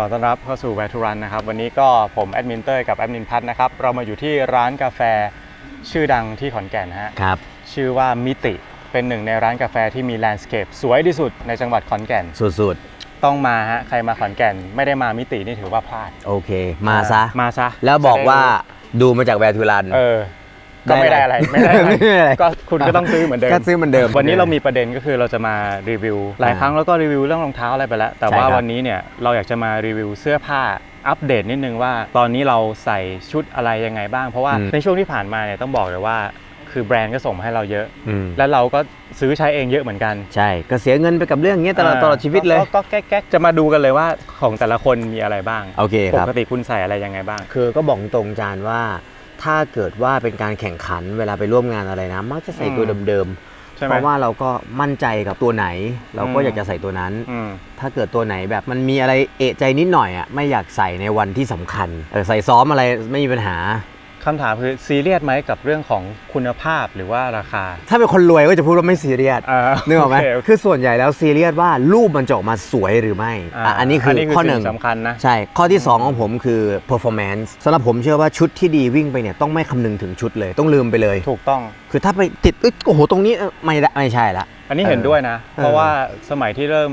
ขอต้อนรับเข้าสู่ Where to Run นะครับ วันนี้ก็ผมแอดมินเตอร์กับแอดมินพัทนะครับ เรามาอยู่ที่ร้านกาแฟชื่อดังที่ขอนแก่นนะฮะครับ ชื่อว่ามิติเป็นหนึ่งในร้านกาแฟที่มีแลนด์สเคปสวยที่สุดในจังหวัดขอนแก่น สุดต้องมาฮะใครมาขอนแก่นไม่ได้มามิตินี่ถือว่าพลาด ๆ โอเค มาซะ มาซะแล้วบอกว่าจะไดูมาจากแวร์ทูรันด้รู้เออ ก็ไม่ได้อะไรไม่ได้อะไรไม่ได้อะไรก็คุณก็ต้องซื้อเหมือนเดิมก็ซื้อเหมือนเดิม วันนี้เรามีประเด็นก็คือเราจะมารีวิว หลายครั้งแล้วก็รีวิวเรื่องรองเท้าอะไรไปแล้ว แต่ใช่ว่าครับวันนี้เนี่ยเราอยากจะมารีวิวเสื้อผ้าอัปเดตนิดนึงว่า ตอนนี้เราใส่ชุดอะไรยังไงบ้าง เพราะว่าในช่วงที่ผ่านมาเนี่ยต้องบอกเลยว่าคือแบรนด์ก็ส่งมาให้เราเยอะอืมและเราก็ซื้อใช้เองเยอะเหมือนกัน ใช่ ก็เสียเงินไปกับเรื่องเงี้ยตลอดาตลอดชีวิตเลย ก็ก็แก๊กๆจะมาดูกันเลยว่าของแต่ละคนมีอะไรบ้าง โอเคปครับกติคุณใส่อะไรยังไงบ้าง คือก็บอกตรงจานว่า ถ้าเกิดว่าเป็นการแข่งขันเวลาไปร่วมงานอะไรนะ มักจะใส่ตัวอืมเดิมใช่ๆไหมเพราะว่าเราก็มั่นใจกับตัวไหน เราก็อืมอยากจะใส่ตัวนั้นอืมถ้าเกิดตัวไหนแบบมันมีอะไรเอะใจนิดหน่อยอะไม่อยากใส่ในวันที่สำคัญเออใส่ซ้อมอะไรไม่มีปัญหา คำถามคือซีเรียสไหมกับเรื่องของคุณภาพหรือว่าราคา ถ้าเป็นคนรวยก็จะพูดว่าไม่ซีเรียสอ่านึกออกไหมโเคคือส่วนใหญ่แล้วซีเรียสว่ารูปมันจะออกมาสวยหรือไม่อะอันนี้คืออข้อหนึ่งสิ่สำคัญนะ ใช่ ข้อที่ 2 ของผมคือ performance สำหรับผมเชื่อว่าชุดที่ดีวิ่งไปเนี่ยต้องไม่คำนึงถึงชุดเลยต้องลืมไปเลย ถูกต้อง คือถ้าไปติดเอ้ยโอ้โหตรงนี้เอ้ยไม่ได้ไม่ใช่ละ อันนี้เห็นด้วยนะ เพราะว่าสมัยที่เริ่ม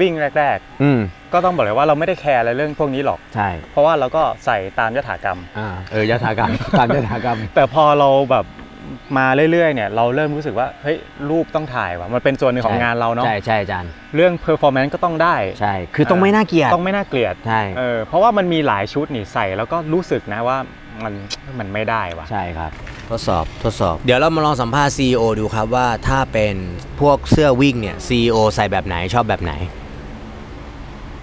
วิ่งแรก อืมๆ ก็ต้องบอกเลยว่าเราไม่ได้แคร์อะไรเรื่องพวกนี้หรอก ใช่เพราะว่าเราก็ใส่ตามยถากรรม อ่าเออยถากรรม ตามยถากรรม แต่พอเราแบบมาเรื่อยๆเนี่ยเราเริ่มรู้สึกว่าเฮ้ยรูปต้องถ่ายว่ะมันเป็นส่วนหนึ่งของใช่ งานเราเนาะใช่ใช่อาจารย์เรื่อง performance ก็ต้องได้ ใช่ คือต้องไม่น่าเกลียดต้องไม่น่าเกลียดใช่ เออเพราะว่ามันมีหลายชุดนี่ใส่แล้วก็รู้สึกนะว่า มันมันไม่ได้ว่ะ ใช่ครับ ทดสอบทดสอบ เดี๋ยวเรามาลองสัมภาษณ์ CEO ดูครับว่าถ้าเป็นพวกเสื้อวิ่งเนี่ย CEO ใส่แบบไหนชอบแบบไหน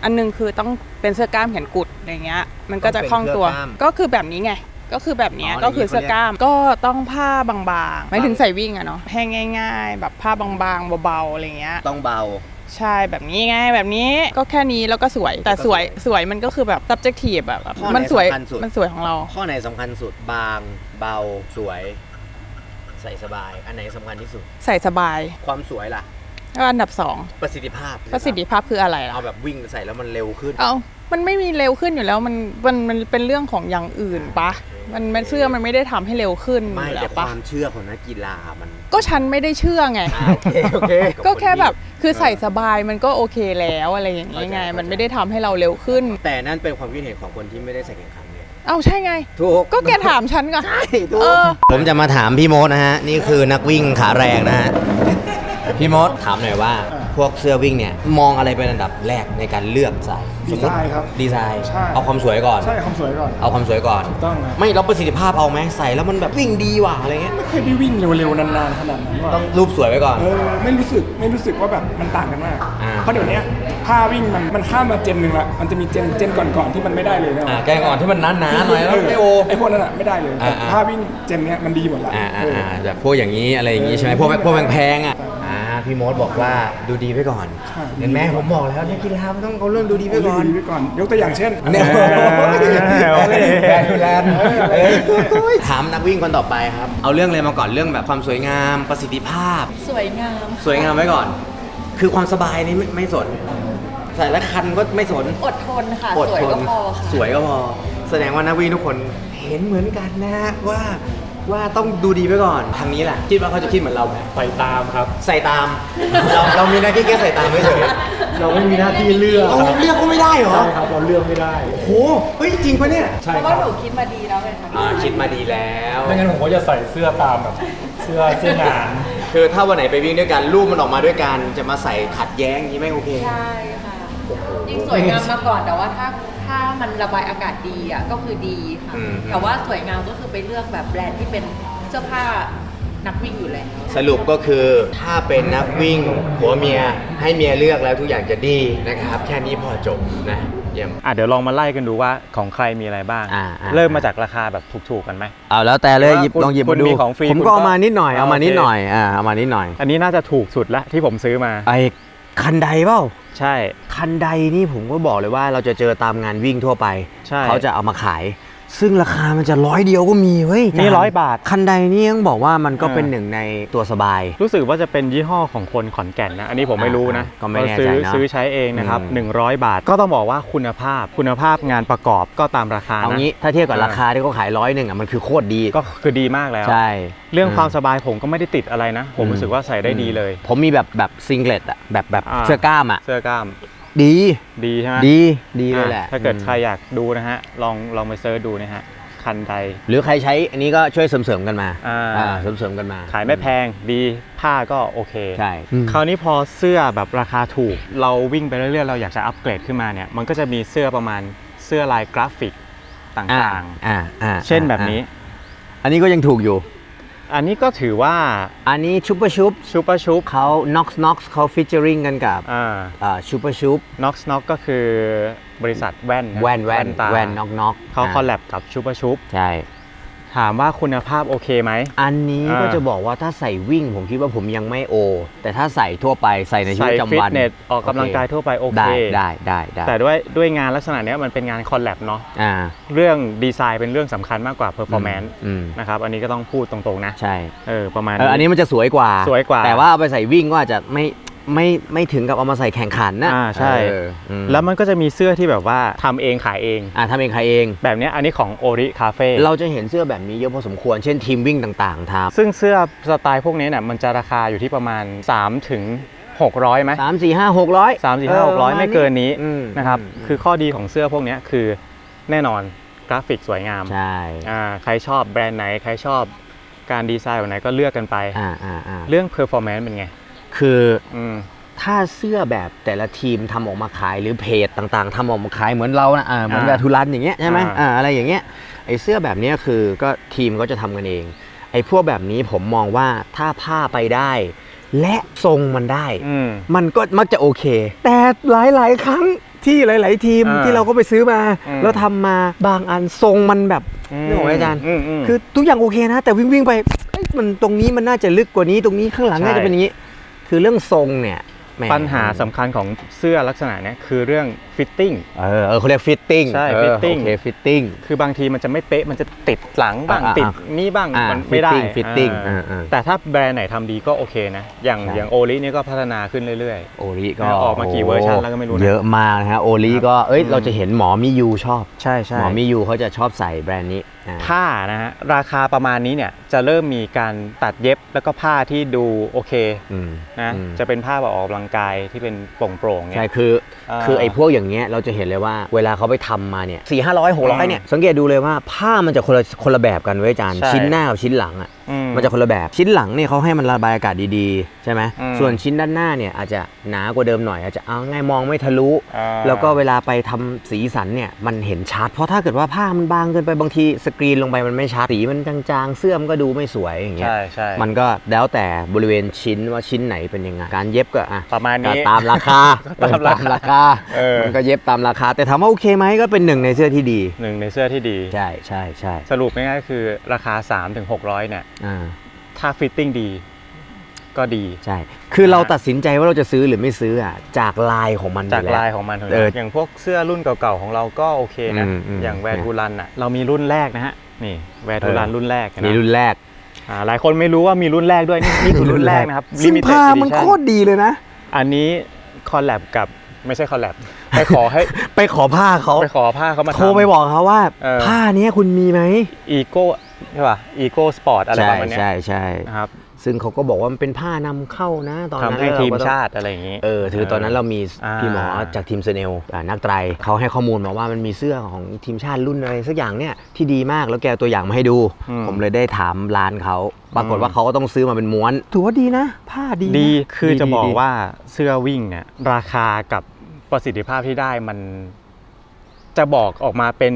อันหนึงคือต้องเป็นเสื้อกล้ามแขนกุดอะไรเงี้ย มันก็จะคล่องตัว ต้องเป็นเสื้อกล้ามก็คือแบบนี้ไง ก็คือแบบเนี้ยอ๋อก็คืออย่างนี้เสื้อกล้าม ก็ต้องผ้าบางๆ ไม่ถึงใส่วิ่งอะเนาะแห้งง่าย ๆ แบบผ้าบางๆ เบาๆ อะไรเงี้ย ต้องเบา ใช่แบบนี้ไงแบบนี้ก็แค่นี้แล้วก็สวย แต่สวยสวยมันก็คือแบบ subjective แบบข้อไหนมันสวยสำคัญสุด มันสวยของเรา ข้อไหนสำคัญสุดบางเบาสวย ใส่สบาย อันไหนสำคัญที่สุด ใส่สบายความสวยล่ะก็อันดับสองประสิทธิภาพประสิทธิภาพคืออะไรล่ะเอาแบบวิ่งใส่แล้วมันเร็วขึ้น เอา มันไม่มีเร็วขึ้นอยู่แล้วมันมันมันเป็นเรื่องของอย่างอื่นปะมันมันเสื้อมันไม่ได้ทำให้เร็วขึ้นไม่อยู่แต่แล้วคปะวามเชื่อของนักกีฬามันก็ฉันไม่ได้เชื่อไง อ่าโอเคโอเค ก็แค่แบบคือใส่สบายมันก็โอเคแล้วอะไรอย่างนี้ไง เข้าใจมันไม่ได้ทำให้เราเร็วขึ้น แต่นั่นเป็นความคิดเห็นของคนที่ไม่ได้ใส่แข่งขันไงเอ้าใช่ไง ถูกก็แกถามฉันก่อนใช่ถูเอกอผมจะมาถามพี่โมดนะฮะ นี่คือนักวิ่งขาแรงนะฮะ พี่มดถามหน่อยว่า พวกเสื้อวิ่งเนี่ยมองอะไรเป็นอันดับแรกในการเลือกใส่ดีไซน์ครับดีไซน์ใช่เอาความสวยก่อน ใช่ความสวยก่อน เอาความสวยก่อนถูกต้องครับไม่เราประสิทธิภาพเอาไหมใส่แล้วมันแบบวิ่งดีว่ะอะไรเงี้ยไม่เคยได้วิ่งเร็วๆนานๆขนาดนั้นว่ะต้องรูปสวยไว้ก่อนเออไม่รู้สึกไม่รู้สึกว่าแบบมันต่างกันมากอ่าเพราะเดี๋ยวนี้ผ้าวิ่งมันมันข้ามมาเจนหนึ่งละมันจะมีเจนเจนก่อนๆที่มันไม่ได้เลยนะอ่าแกก่อนที่มันหนาๆหน่อยแล้วไม่โอไอพวกนั้นอะไม่ได้เลยแต่อ่าๆผ้าวิ่งเจนเนี้ยมันดีหมดละอ่าอ่าเอออ่าแบบพวกอย่างนี้อะไรอย่างนี้ใช่ไหมพวกพวกแพงๆอะ อ่าพี่มดบอกว่าดูดีไว้ก่อน ใช่ เห็นไหมผมบอกแล้วนักกีฬามันต้องเอาเรื่องดูดีไว้เอาก่อนดีไว้ก่อน ยกตัวอย่างเช่น เนี่ยเออแบรนด์แลนด์ถามนักวิ่งคนต่อไปครับ เอาเรื่องอะไรมาก่อนเรื่องแบบความสวยงามประสิทธิภาพ สวยงามสวยงามไว้ก่อน คือความสบายนี่ไม่ไม่สนใส่แล้วคันก็ไม่สนอดทนค่ะอดสวยทก็นพอค่ะ สวยก็พอ แสดงว่านักวิ่งทุกคนเห็นเหมือนกันนะฮะว่า ว่าต้องดูดีไว้ก่อนทางนี้แหละคิดว่าเขาจะคิดเหมือนเราไหมไปตามครับ ใส่ตาม เราเรามีหน้าที่แค่ใส่ตามไม่เฉยเราไม่มีหน้าที่เลือกเราเลือกก็ไม่ได้เหรอใช่ครับเราเลือกไม่ได้โอ้โหเฮ้ยจริงปะเนี่ยใช่เพราะคว่ารับหนูคิดมาดีแล้วไงคะอ่าคิดมาดีแล้วไม่งั้นผมก็จะใส่เสื้อตามแบบเสื้อเสื้องานคือถ้าวันไหนไปวิ่งด้วยกันรูปมันออกมาด้วยกันจะมาใส่ขัดแย้งอย่างนี้ไม่โอเคใช่ค่ะยิ่งสวยงามมาก่อนแต่ว่าถ้า ถ้ามันระบายอากาศดีอะก็คือดีค่ะ อืม แต่ว่าสวยงามก็คือไปเลือกแบบแบรนด์ที่เป็นเสื้อผ้านักวิ่งอยู่แล้วสรุปก็คือถ้าเป็นนักวิ่งผัวเมียให้เมียเลือกแล้วทุกอย่างจะดีนะครับ แค่นี้พอจบนะเยี่ยม อะเดี๋ยวลองมาไล่กันดูว่าของใครมีอะไรบ้าง อ่าอ่า เริ่มมาจากราคาแบบถูกๆกันไหม เอาแล้วแต่เลยหยิบคุณลองหยิบคุมาณดูมีของฟรีผมคุณก็ก็เอามานิดหน่อยเอามาโอเค นิดหน่อยอ่าเอามานิดหน่อยอันนี้น่าจะถูกสุดละที่ผมซื้อมา ไอ้คันใดเปล่า ใช่ คันใดนี่ผมก็บอกเลยว่าเราจะเจอตามงานวิ่งทั่วไป ใช่ เขาจะเอามาขาย ซึ่งราคามันจะร้อยเดียวก็มีเว้ยนี่จาร้อยบาท คันใดนี่ยังบอกว่ามันก็เออเป็นหนึ่งในตัวสบาย รู้สึกว่าจะเป็นยี่ห้อของคนขอนแก่นนะ อันนี้ผมไม่รู้นะอ่าก็ไม่แน่ใจซื้อนะซื้อใช้เองนะครับอืม100 บาท ก็ต้องบอกว่าคุณภาพคุณภาพงานประกอบก็ตามราคาเอานะงี้ถ้าเทียบกับอ่าราคาที่เขาขายร้อยหนึ่งอะมันคือโคตรดีก็คือดีมากแล้วใช่เรื่องความสบายผมก็ไม่ได้ติดอะไรนะ ผมอืมรู้สึกว่าใส่ได้ดีเลย ผมมีแบบแบบซิงเกิลอะแบบแบบอ่าเสื้อกล้ามอะเสื้อกล้าม ดีดีใช่ไหมดีดีเลยแหละอะถ้าเกิดอืมใครอยากดูนะฮะ ลองลองไปเซิร์ชดูนะฮะ คันใด หรือใครใช้อันนี้ก็ช่วยเสริมๆกันมาอ่าอ่าเสริมๆกันมา ขายไม่แพงดีผ้าก็โอเค ใช่ คราวนี้พอเสื้อแบบราคาถูก เราวิ่งไปเรื่อยๆ เราอยากจะอัปเกรดขึ้นมาเนี่ย มันก็จะมีเสื้อประมาณเสื้อลายกราฟิกตอ่า่างอ่าอ่าๆเช่นแบบนี้ อันนี้ก็ยังถูกอยู่ อันนี้ก็ถือว่าอันนี้ชุปเปอร์ชุปชูเปอร์ชูปเขา Knox Knox เขาฟิชเจอริงกันกับอ่าอ่าชุปเปอร์ชุปน็อกซ์น็อกก็คือบริษัทแว่นนะแว่นแว่นตาแว่นน็อกน็อกเขาคอลแลบกับชูเปอร์ชูปใช่ ถามว่าคุณภาพโอเคไหม อันนี้อ่าก็จะบอกว่าถ้าใส่วิ่งผมคิดว่าผมยังไม่โอ แต่ถ้าใส่ทั่วไปใส่ในชีวิใส่ตประฟิจำตวันเนสออกกำลังกายทั่วไปโอเคได้ได้ได้ได้แต่ด้วยด้วยงานลักษณะเนี้ยมันเป็นงานคอลแลบเนาะอ่าเรื่องดีไซน์เป็นเรื่องสำคัญมากกว่าเพอร์ฟอร์แมนซ์อืมนะครับอันนี้ก็ต้องพูดตรงๆนะ ใช่เออประมาณเอออันนี้มันจะสวยกว่าสวยกว่า แต่ว่าเอาไปใส่วิ่งก็อาจจะไม่ ไม่ไม่ถึงกับเอามาใส่แข่งขันนะอ่าใช่เอออืมแล้วมันก็จะมีเสื้อที่แบบว่าทำเองขายเอง อ่าทำเองใครเอง แบบเนี้ยอันนี้ของโอริคาเฟ่เราจะเห็นเสื้อแบบนี้เยอะพอสมควร เช่นทีมวิ่งต่างๆทำซึ่งเสื้อสไตล์พวกนี้เนี่ยมันจะราคาอยู่ที่ประมาณ3ถึง600ไหมสามสี่ห้าหกร้อยสามสี่ห้าหกร้อยไม่เกินนี้อืมนะครับคือข้อดีของเสื้อพวกเนี้ยคือแน่นอนกราฟิกสวยงาม ใช่อ่าใครชอบแบรนด์ไหน ใครชอบการดีไซน์แบบไหนก็เลือกกันไป อ่าอ่าอ่าเรื่องเพอร์ฟอร์แมนซ์เป็นไง คืออืมถ้าเสื้อแบบแต่ละทีมทำออกมาขายหรือเพจต่างๆทำออกมาขายเหมือนเรานะอ่าเหมือนอ่าแบบทุรันอย่างเงี้ยใช่ไหมอ่าอ่าอะไรอย่างเงี้ยไอเสื้อแบบเนี้ยคือก็ทีมก็จะทำกันเองไอพวกแบบนี้ผมมองว่าถ้าผ้าไปได้ และทรงมันได้อืมมันก็มักจะโอเค แต่หลายๆ ครั้งที่หลาย ๆ ทีมอ่าที่เราก็ไปซื้อมาอืมแล้วทำมาบางอันทรงมันแบบมนึกออกไหมอาจารย์มมคือทุกอย่างโอเคนะ แต่วิ่งวิ่งๆไปเอ้ยมันตรงนี้มันน่าจะลึกกว่านี้ตรงนี้ข้างหลังใช่น่าจะเป็นอย่างนี้ คือเรื่องทรงเนี่ยแหมปัญหาสำคัญของเสื้อลักษณะเนี้ยคือเรื่องฟิตติ้งเออเออเขาเรียกฟิตติ้งใช่เออ fitting โอเคฟิตติ้งคือบางทีมันจะไม่เป๊ะมันจะติดหลังบ้างอ่าอ่าติดนี่บ้างอ่ามันไม่ได้ fitting fitting อ่าอ่าอ่าแต่ถ้าแบรนด์ไหนทำดีก็โอเคนะ อย่างใช่อย่างโอลินี่ก็พัฒนาขึ้นเรื่อยโอริก็ออกมากี่เวอร์ชันแล้วก็ไม่รู้นะเยอะมากนะฮะโอริก็เอ้ยอืมเราจะเห็นหมอมิยูชอบๆใช่ใช่หมอมิยูเขาจะชอบใส่แบรนด์นี้อ่า ผ้านะฮะราคาประมาณนี้เนี่ยจะเริ่มมีการตัดเย็บแล้วก็ผ้าที่ดูโอเคอืมนะอืมจะเป็นผ้าแบบออกกำลังกายที่เป็นโปร่งๆเนี่ใช่ยคืออ่าคือไอ้พวกอย่างเงี้ยเราจะเห็นเลยว่าเวลาเขาไปทำมาเนี่ยสี่ห้าร้อยหกร้ออืยมเนี่ยสังเกตดูเลยว่าผ้ามันจะคนละคนละแบบกันเว้ยอาจารย์ใช่ชิ้นหน้ากับชิ้นหลังอะอื มันจะคนละแบบชิ้นหลังเนี่ยเขาให้มันระบายอากาศดีๆ ใช่ไหมอืมส่วนชิ้นด้านหน้าเนี่ยอาจจะหนากว่าเดิมหน่อยอาจจะเอาง่ายมองไม่ทะลุอ่าแล้วก็เวลาไปทำสีสันเนี่ยมันเห็นชัดเพราะถ้าเกิดว่าผ้ามันบางเกินไปบางทีสกรีนลงไปมันไม่ชัดสีมันจางๆ เสื้อมันก็ดูไม่สวยอย่างเงี้ยใช่ใช่มันก็แล้วแต่บริเวณชิ้นว่าชิ้นไหนเป็นยังไงการเย็บก็อะประมาณก็นี้ตามราคาตามราคาราคาเออมันก็เย็บตามราคา แต่ถามว่าโอเคไหมก็เป็นหนึ่งในเสื้อที่ดีหนึ่งในเสื้อที่ดีใช่ใช่ใช่สรุปง่ายๆคือราคา 3-600เนี่ยอ่า ถ้าฟิตติ้งดี ก็ดี ใช่ คือเราตัดสินใจว่าเราจะซื้อหรือไม่ซื้ออะจากลายของมันจากอยู่แวลายของมันถูกไหมเอออย่างพวกเสื้อรุ่นเก่าๆของเราก็โอเคนะอืมอืมอย่างแวร์ทูรันอะเรามีรุ่นแรกนะฮะ นี่แวร์ทูรันเออรุ่นแรกนะมีรุ่นแรกอ่าหลายคนไม่รู้ว่ามีรุ่นแรกด้วย นี่นี่คือรุ่นแรกนะครับซึ่ง Limited ผ้ามัน Edition โคตรดีเลยนะ อันนี้คอลแลบกับไม่ใช่คอลแลบไปขอให้ไปขอผ้าเขาไปขอผ้าเขามาโทรไปบอกเขาว่าเออผ้าเนี้ยคุณมีไหมอีโก้ ใช่ป่ะอีโก้สปอร์ตอะไรใช่ประมาณเนี้ยใช่ใช่นะครับซึ่งเขาก็บอกว่ามันเป็นผ้านำเข้านะตอนนั้นทำให้แล้วเรทีมก็ต้องชาติอะไรอย่างนี้เออถือตอนนั้นเรามีอ่าพี่หมอจากทีมเซเนลอ่านักไตรเขาให้ข้อมูลมาว่ามันมีเสื้อของทีมชาติรุ่นอะไรสักอย่างเนี่ยที่ดีมากแล้วแกเอาตัวอย่างมาให้ดูอืมผมเลยได้ถามร้านเขาปรากฏอืมว่าเขาก็ต้องซื้อมาเป็นม้วน ถือว่าดีนะ ผ้าดีนะดีคือจะดีบอกดีว่าเสื้อวิ่งเนี่ยราคากับประสิทธิภาพที่ได้มันจะบอกออกมาเป็น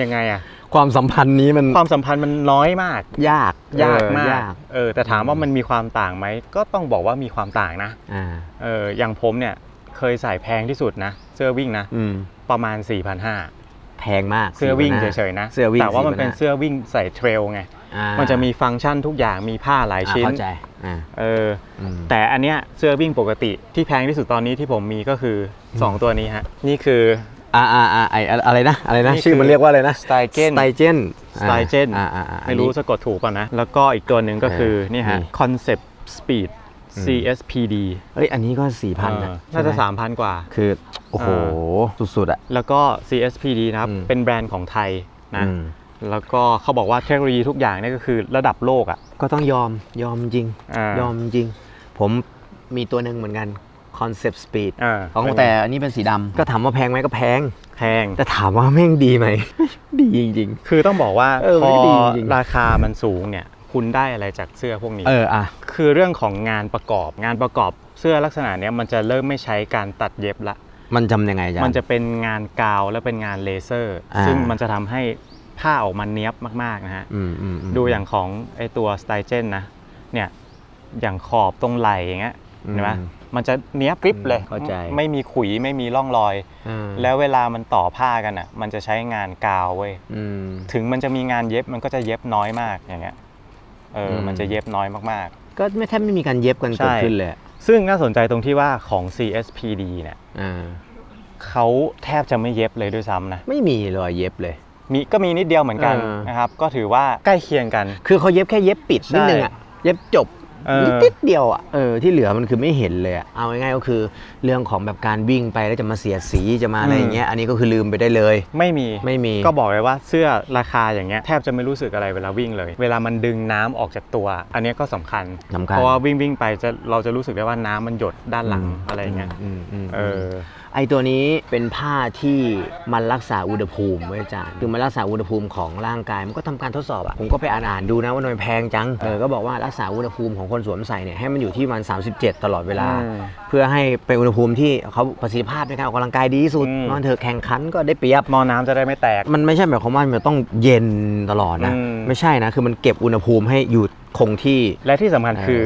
ยังไงอะ ความสัมพันธ์นี้มัน ความสัมพันธ์มันน้อยมาก ยากยากเออมากยาก เออ แต่ถามว่ามันมีความต่างไหม ก็ต้องบอกว่ามีความต่างนะอ่าเออ อย่างผมเนี่ยเคยใส่แพงที่สุดนะ เสื้อวิ่งนะอืมประมาณ4,500แพงมาก เสื้อวิ่งสี่พันห้าเฉยๆนะเสื้อวิ่งแต่ว่ามันเป็น4,500เสื้อวิ่งใส่เทรลไงอ่ามันจะมีฟังก์ชันทุกอย่าง มีผ้าหลายอ่าชิ้นเข้าใจอ่าเอออืมแต่อันเนี้ยเสื้อวิ่งปกติที่แพงที่สุดตอนนี้ที่ผมมีก็คือ 2 ตัวนี้ฮะ นี่คือ อ่าอ่าอ่าไออะไรนะอะไรนะ นี่ชื่อมันคือเรียกว่าอะไรนะ Steigen สไตเจนสไตเจน อ่าอ่าอ่า ไม่รู้สะกดถูกป่ะนะ แล้วก็อีกตัวหนึ่งก็คือเออนี่ฮะ นี่ Concept Speed อืม CSPD เอ้ยอันนี้ก็สี่พันเออน่าจะ3,000 กว่า คือ โอ้โห สุดๆอะ แล้วก็ CSPD นะครับ อืม เป็นแบรนด์ของไทยนะ อืมแล้วก็เขาบอกว่าเทคโนโลยีทุกอย่างเนี่ยก็คือระดับโลกอะ ก็ต้องยอมยอมจริง อ่ายอมจริง ผมมีตัวหนึ่งเหมือนกัน Concept Speed อ่าของแต่อันนี้เป็นสีดำก็ถามว่าแพงไหมก็แพง แพง แต่ถามว่าแม่งดีไหม ดีจริง คือต้องบอกว่าเออพมันอก็ดีจริง ราคามันสูงเนี่ย คุณได้อะไรจากเสื้อพวกนี้ ๆ เอออะ คือเรื่องของงานประกอบงานประกอบเสื้อลักษณะเนี้ยมันจะเริ่มไม่ใช้การตัดเย็บละ มันจำยังไงจ๊ะมันจะเป็นงานกาวและเป็นงานเลเซอร์ อ่า ซึ่งมันจะทำให้ผ้าออกมาเนี้ยบมากๆนะฮะ อืมอืมม ดูอย่างของไอตัวสไตเจนนะ เนี่ย อย่างขอบตรงไหล่อย่างเงี้ยอืมเห็นไหมมั นจะเนี้ยบกริบเลยเข้าใจไม่มีขุยไม่มีร่องรอยอ่าแล้วเวลามันต่อผ้ากันอะ มันจะใช้งานกาวเว้ยอืมถึงมันจะมีงานเย็บมันก็จะเย็บน้อยมากอย่างเงี้ยเอออมมันจะเย็บน้อยมากก็ไม่แทบไม่มีการเย็บกันใช่เกิดขึ้นเลยๆซึ่งน่าสนใจตรงที่ว่าของ CSPD เนี่ยอ่าเขาแทบจะไม่เย็บเลยด้วยซ้ำนะ ไม่มีรอยเย็บเลยมีก็มีนิดเดียวเหมือนกันเออนะครับ ก็ถือว่าใกล้เคียงกัน คือเขาเย็บแค่เย็บปิดใช่นิดนึงอะเย็บจบเออ นิดเดียวอะเออที่เหลือมันคือไม่เห็นเลยอะเอาง่ายๆก็คือเรื่องของแบบการวิ่งไปแล้วจะมาเสียดสีจะมาอะไรอย่างเงี้ยอันนี้ก็คือลืมไปได้เลย ไม่มีไม่มีก็บอกเลยว่าเสื้อราคาอย่างเงี้ยแทบจะไม่รู้สึกอะไรเวลาวิ่งเลย เวลามันดึงน้ำออกจากตัว อันเนี้ยก็สำคัญสำคัญเพราะว่าวิ่งวิ่งไปจะเราจะรู้สึกได้ว่าน้ำมันหยดด้านหลังอะไรเงี้ยอืมอืมเออ ไอตัวนี้เป็นผ้าที่มันรักษาอุณหภูมิไว้ยอาจารย์คือมันรักษาอุณหภูมิของร่างกายมันก็ทำการทดสอบอะผมก็ไปอ่านๆดูนะว่ามันแพงจังเออก็บอกว่ารักษาอุณหภูมิของคนสวมใส่เนี่ยให้มันอยู่ที่ประมัน37 ตลอดเวลาอืมเพื่อให้เป็นอุณหภูมิที่เขาประสิทธิภาพในการออกกำลังกายดีที่สุดอืมนอนเถอะแข่งขันก็ได้เปรียบหมอน้ำจะได้ไม่แตก มันไม่ใช่หมายความว่ามันต้องเย็นตลอดนะอืมไม่ใช่นะคือมันเก็บอุณหภูมิให้อยู่คงที่และที่สำคัญเออคือ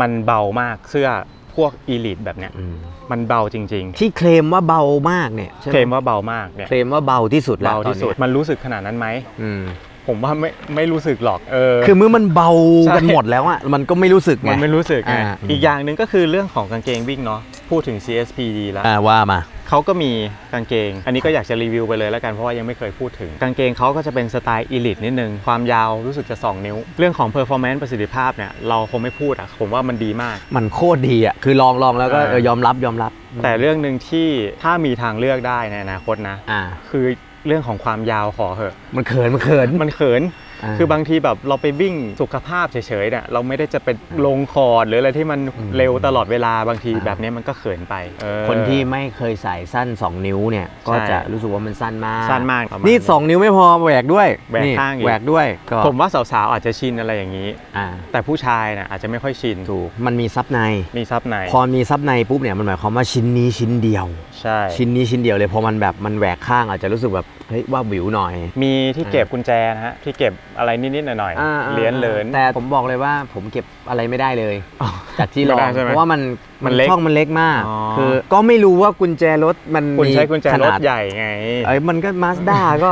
มันเบามากเสื้อ พวกอีลิทแบบเนี้ยอืมมันเบาจริงที่เคลมว่าเบามากเนี่ยๆใช่ไหเคลมว่าเบามากเนี่ยเคลมว่าเบาที่สุดแล้วเบาที่สุดตอนนี้มันรู้สึกขนาดนั้นไหมอืมผมว่าไม่ไม่รู้สึกหรอกเออคือเมื่อมันเบาใช่กันหมดแล้วอะมันก็ไม่รู้สึกไงมันไม่รู้สึกไงอ่าอีกอย่างหนึ่งก็คือเรื่องของกางเกงวิ่งเนาะพูดถึง CSPD แล้วอ่าว่ามา เขาก็มีกางเกง อันนี้ก็อยากจะรีวิวไปเลยแล้วกันเพราะว่ายังไม่เคยพูดถึง กางเกงเขาก็จะเป็นสไตล์อีลิทนิดนึง ความยาวรู้สึกจะ 2 นิ้ว เรื่องของ performance ประสิทธิภาพเนี่ยเราคงไม่พูดอะผมว่ามันดีมาก มันโคตรดีอะคือลองลองแล้วก็อ่าเออยอมรับยอมรับ แต่เรื่องหนึ่งที่ถ้ามีทางเลือกได้ในอนาคตนะอ่าคือเรื่องของความยาวขอเหอะ มันเขินมันเขินมันเขินอ่า คือบางทีแบบเราไปวิ่งสุขภาพเฉยๆเนี่ยเราไม่ได้จะเป็นลงคอร์ดหรืออะไรที่มันอืมเร็วตลอดเวลาบางทีอ่าแบบนี้มันก็เขินไปเออคนที่ไม่เคยใส่สั้น 2 นิ้วเนี่ยก็ใช่จะรู้สึกว่ามันสั้นมากสั้นมากประมาณนี่ 2 นิ้วไม่พอแหวกด้วยแหวกนี่ข้างอีกแหวกด้วยก็ผมว่าสาวๆอาจจะชินอะไรอย่างนี้อ่าแต่ผู้ชายน่ะอาจจะไม่ค่อยชินถูกมันมีซับในมีซับในพอมีซับในปุ๊บเนี่ยมันหมายความว่าชิ้นนี้ชิ้นเดียวใช่ชิ้นนี้ชิ้นเดียวเลยพอมันแบบมันแหวกข้างอาจจะรู้สึกแบบเฮ้ยว่าวิวหน่อย มีที่เก็บกุญแจนะฮะที่เก็บอะไรนิดๆหน่อยอ่าๆเหรียญเหรินแต่ผมบอกเลยว่าผมเก็บอะไรไม่ได้เลยอ๋อจากที่ลองไม่ได้ใช่ไหมเพราะว่ามันมันเล็กช่องมันเล็กมาก อ๋อ คือก็ไม่รู้ว่ากุญแจรถมันคุณมีใช้กุญแจขรนาถดใหญ่ไง เอ้ยมันก็มาสด้าก็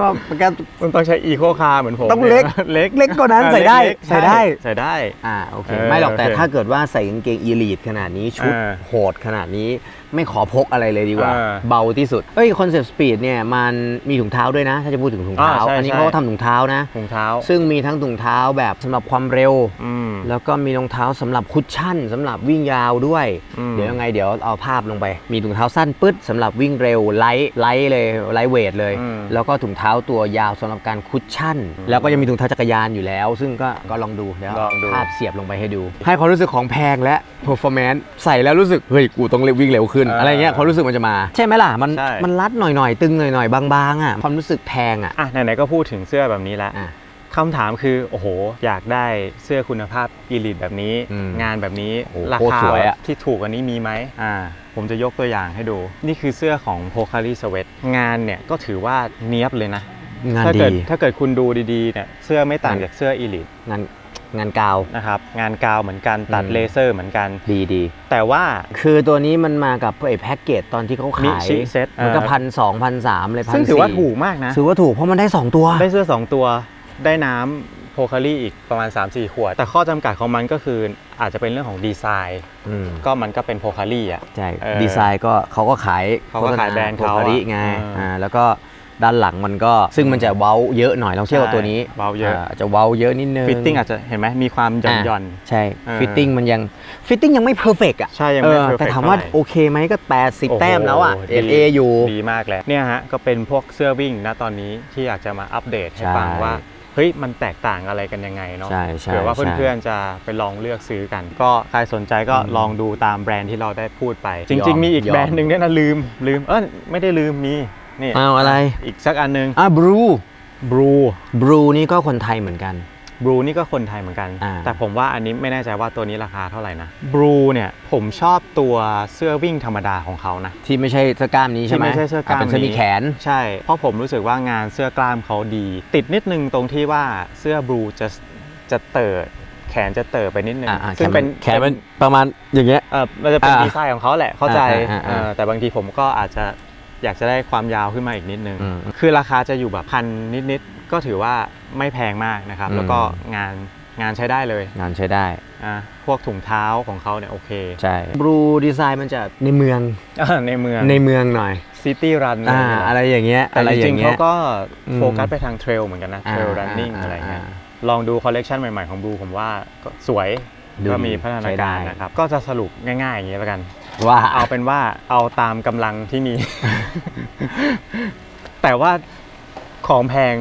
ก็มันก็ มันต้องใช้อีโคคาร์เหมือนผมต้องเล็ก นี่ย เล็กเล็กกว่านั้นใส่ได้เล็กๆใส่ได้ ใส่ได้ อ่าโอเคเออไม่หรอกแต่โอเคถ้าเกิดว่าใส่กางเกงอีลีทขนาดนี้ชุดอ่าโหดขนาดนี้ไม่ขอพกอะไรเลยดีกว่าอ่าเบาที่สุดเอ้ยคอนเซปต์สปีดเนี่ยมันมีถุงเท้าด้วยนะ ถ้าจะพูดถึงถุงเท้า อ่าใช่อันนี้ใช่ เขาก็ทำถุงเท้านะ ถุงเท้าซึ่งมีทั้งถุงเท้าแบบสำหรับความเร็ว อืม แล้วก็มีรองเท้าสำหรับคุชชั่นสำหรับวิ่งยาวด้วยอืมเดี๋ยวยังไงเดี๋ยวเอาภาพลงไป มีถุงเท้าสั้นปึ๊ดสำหรับวิ่งเร็วไลท์ไลท์เลยไลท์เวทเลยอืมแล้วก็ถุงเท้าตัวยาวสำหรับการคุชชั่น แล้วก็ยังมีถุงเท้าจักรยานอยู่แล้ว ซึ่งก็ก็ลองดูเดี๋ยวลองดู ภาพเสียบลงไปให้ดู ให้ความรู้สึกของแพงและ performance ใส่แล้วรู้สึก เฮ้ย กูต้องเร็ววิ่งเร็วขึ้น อะไรเงี้ยความรู้สึกมันจะมา ใช่ไหมล่ะ มันใช่ มันรัดหน่อยๆ ตึงหน่อยๆ บางๆอะความรู้สึกแพงอะ อะไหนๆก็พูดถึงเสื้อแบบนี้แล้วอะ คำถามคือโอ้โห อยากได้เสื้อคุณภาพอีลิทแบบนี้ อืมงานแบบนี้โอ้ราโคตรคาสวยอะ ที่ถูกกว่านี้มีไหมอ่า ผมจะยกตัวอย่างให้ดู นี่คือเสื้อของโพคาริสเวตงานเนี่ยก็ถือว่าเนี้ยบเลยนะ งานถ้าดีเกิดถ้าเกิดคุณดูดีๆเนี่ยเสื้อไม่ต่างจากเสื้ออีลิทงานงานกาว นะครับงานกาวเหมือนกันตัดอืม เลเซอร์เหมือนกัน ดีดีแต่ว่า คือตัวนี้มันมากับไอ้แพ็กเกจตอนที่เขามิขายชิเซ็ตมันก็เออพันสองพันสามเลยพันซึ่งถือว่าถูกมากนะ ถือว่าถูกเพราะมันได้ 2 ตัว ได้เสื้อ 2 ตัว ได้น้โพคารี่อีกประมาณ 3-4 ขวด แต่ข้อจำกัดของมันก็คืออาจจะเป็นเรื่องของดีไซน์ อืมก็มันก็เป็นโพคารี่อะ ใช่เออดีไซน์ก็เขาก็ขายเขาก็ขายแบรนด์เขาโพคาริอะไงเอออ่อ่าแล้วก็ด้านหลังมันก็ซึ่งมันจะเว้าเยอะหน่อยลองเทียบกับตัวนี้เว้าเยอะาจะเว้าเยอะนิดนึงฟิตติ้งอาจจะเห็นไหมมีความหย่อนหย่อน ใช่เออ ฟิตติ้งมันยังฟิตติ้งยังไม่เพอร์เฟกอะใช่ยังไม่เออ perfect แต่ถามว่าเท่าไหร่โอเคไหมก็ 80โอ้โหแต้มแล้วอะเอดีเออยู่ ดีมากแล้วเนี่ยฮะก็เป็นพวกเสื้อวิ่งนะตอนนี้ที่อยากจะมาอัปเดตให้ใช่ ฟังว่า เฮ้ยมันแตกต่างอะไรกันยังไงเนาะใช่ใช่เผื่อว่าใช่เพื่อนๆจะไปลองเลือกซื้อกัน ก็ใครสนใจก็ลองดูตามแบรนด์ที่เราได้พูดไป จริง ๆ มีอีกแบรนด์หนึ่งเนี่ยนะลืมลืมเออไม่ได้ลืมมีนี่อ้าวอะไรอีกสักอันหนึงอะบรูบรูบรูนี่ก็คนไทยเหมือนกัน บรูนี่ก็คนไทยเหมือนกัน อ่า แต่ผมว่าอันนี้ไม่แน่ใจว่าตัวนี้ราคาเท่าไหร่นะบรูเนี่ยผมชอบตัวเสื้อวิ่งธรรมดาของเขานะ ที่ไม่ใช่เสื้อกล้ามนี้ใช่ที่ไหมไม่ใช่เสื้อกล้ามเป็นเสื้อมีนี้แขน ใช่ เพราะผมรู้สึกว่างานเสื้อกล้ามเขาดี ติดนิดนึงตรงที่ว่าเสื้อบลูจะจะเติดแขนจะเติดไปนิดนึงอ่าอ่าซึ่งเป็นแขนมันประมาณอย่างเงี้ย เออมันจะเป็นอ่าดีไซน์ของเขาแหละเข้าใจอ่าอ่าอ่าเออแต่บางทีผมก็อาจจะอยากจะได้ความยาวขึ้นมาอีกนิดนึง อืม คือราคาจะอยู่แบบพันนิดๆ ก็ถือว่าไม่แพงมากนะครับอืมแล้วก็งานงานใช้ได้เลยงานใช้ได้อะพวกถุงเท้าของเขาเนี่ยโอเค ใช่บลูดีไซน์มันจะในเมืองอ่าในเมืองในเมืองหน่อยซิตี้รันอ่าอะไรอย่างเงี้ยแต่อะไรจอริย่างงๆเงี้เขายก็อืมโฟกัสไปทางเทรลเหมือนกันนะเทรลอ่ารันนิ่งอ่าอะไรเงี้ยอ่าลองดูคอลเลกชันใหม่ๆของบลูผมว่าก็สวยดูก็มีพัฒนาใช้ได้การนะครับ ก็จะสรุปง่ายๆอย่างนี้แล้วกัน ว่าเอาเป็นว่าเอาตามกำลังที่มี แต่ว่าของแพง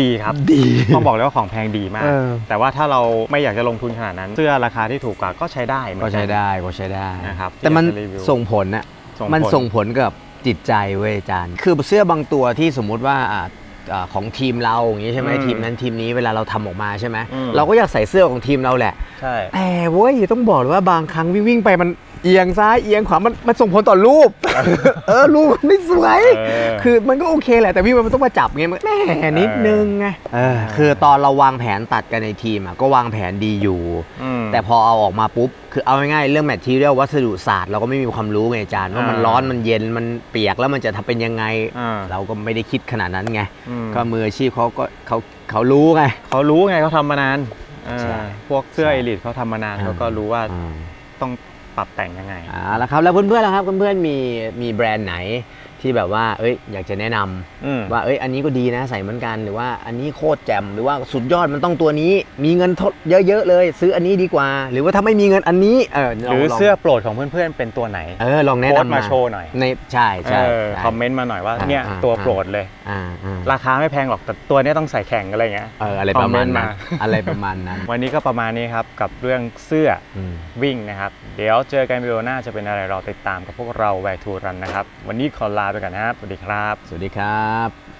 ดีครับดีต้องบอกเลยว่าของแพงดีมาก เออ แต่ว่าถ้าเราไม่อยากจะลงทุนขนาดนั้นเสื้อราคาที่ถูกกว่าก็ใช้ได้เหมือนก็กันใช้ได้ก็ใช้ได้นะครับแต่มันที่อยากจะรีวิว ส่งผลอะส่งมันผลส่งผลกับจิตใจเว้ยอาจารย์ คือเสื้อบางตัวที่สมมุติว่าอ่าอ่าของทีมเราอย่างนี้ใช่ไหมอืมทีมนั้นทีมนี้เวลาเราทำออกมาใช่ไหมอืม เราก็อยากใส่เสื้อของทีมเราแหละ ใช่ แต่เว้ยต้องบอกเลยว่าบางครั้งวิ่งวิ่งไปมัน เอียงซ้ายเอียงขวามันมันส่งผลต่อรูป เออรูปมันไม่สวย เออ คือมันก็โอเคแหละแต่พี่ว่ามันต้องมาจับไงมันแหม่นิดนึงไงเออคือตอนเราวางแผนตัดกันในทีมอะก็วางแผนดีอยู่มแต่พอเอาออกมาปุ๊บ คือเอาง่ายๆเรื่องแมททีเรียลวัสดุศาสตร์เราก็ไม่มีความรู้ไงอาจารย์ว่ามันอ่าร้อนมันเย็นมันเปียกแล้วมันจะทำเป็นยังไง อ่าเราก็ไม่ได้คิดขนาดนั้นไง อืม ก็มืออาชีพเขาก็เขาเขารู้ไง เขารู้ไงเขาทำมานานเออใช่พวกเสื้อใช่ เอลิทเขาทำมานานอ่าเขาก็รู้ว่าอ่า ต้อง ปรับแต่งยังไงอ่าแล้วครับแล้วเพื่อนๆล่ะครับเพื่อนๆมีมีแบรนด์ไหน ที่แบบว่า เอ้ย อยากจะแนะนำอืมว่า เอ้ย อันนี้ก็ดีนะ ใส่เหมือนกัน หรือว่าอันนี้โคตรแจ่ม หรือว่าสุดยอดมันต้องตัวนี้ มีเงินทดเยอะๆเลย ซื้ออันนี้ดีกว่า หรือว่าถ้าไม่มีเงินอันนี้ เออหรือลงเสื้อโปรดของเพื่อนๆ เป็นตัวไหน เออ ลองแนะโพสต์นำมาโชว์หน่อย ใน ใช่ใช่เออใช่คอมเมนต์มาหน่อยว่าอ่าเนี่ยอ่าตัวอ่าโปรดเลยอ่าอ่าราคาไม่แพงหรอก แต่ตัวเนี้ยต้องใส่แข่งอะไรเงี้ย เออ อะไรประมาณคอมเมนต์นั้นมาอะไรประมาณนั้น วันนี้ก็ประมาณนี้ครับ กับเรื่องเสื้ออืมวิ่งนะครับ เดี๋ยวเจอกันวิดีโอหน้าจะเป็นอะไรเราติดตามกับพวกเราแวร์ทูรันนะครับ วันนี้ขอลาไปก่อนนะครับ สวัสดีครับ สวัสดีครับ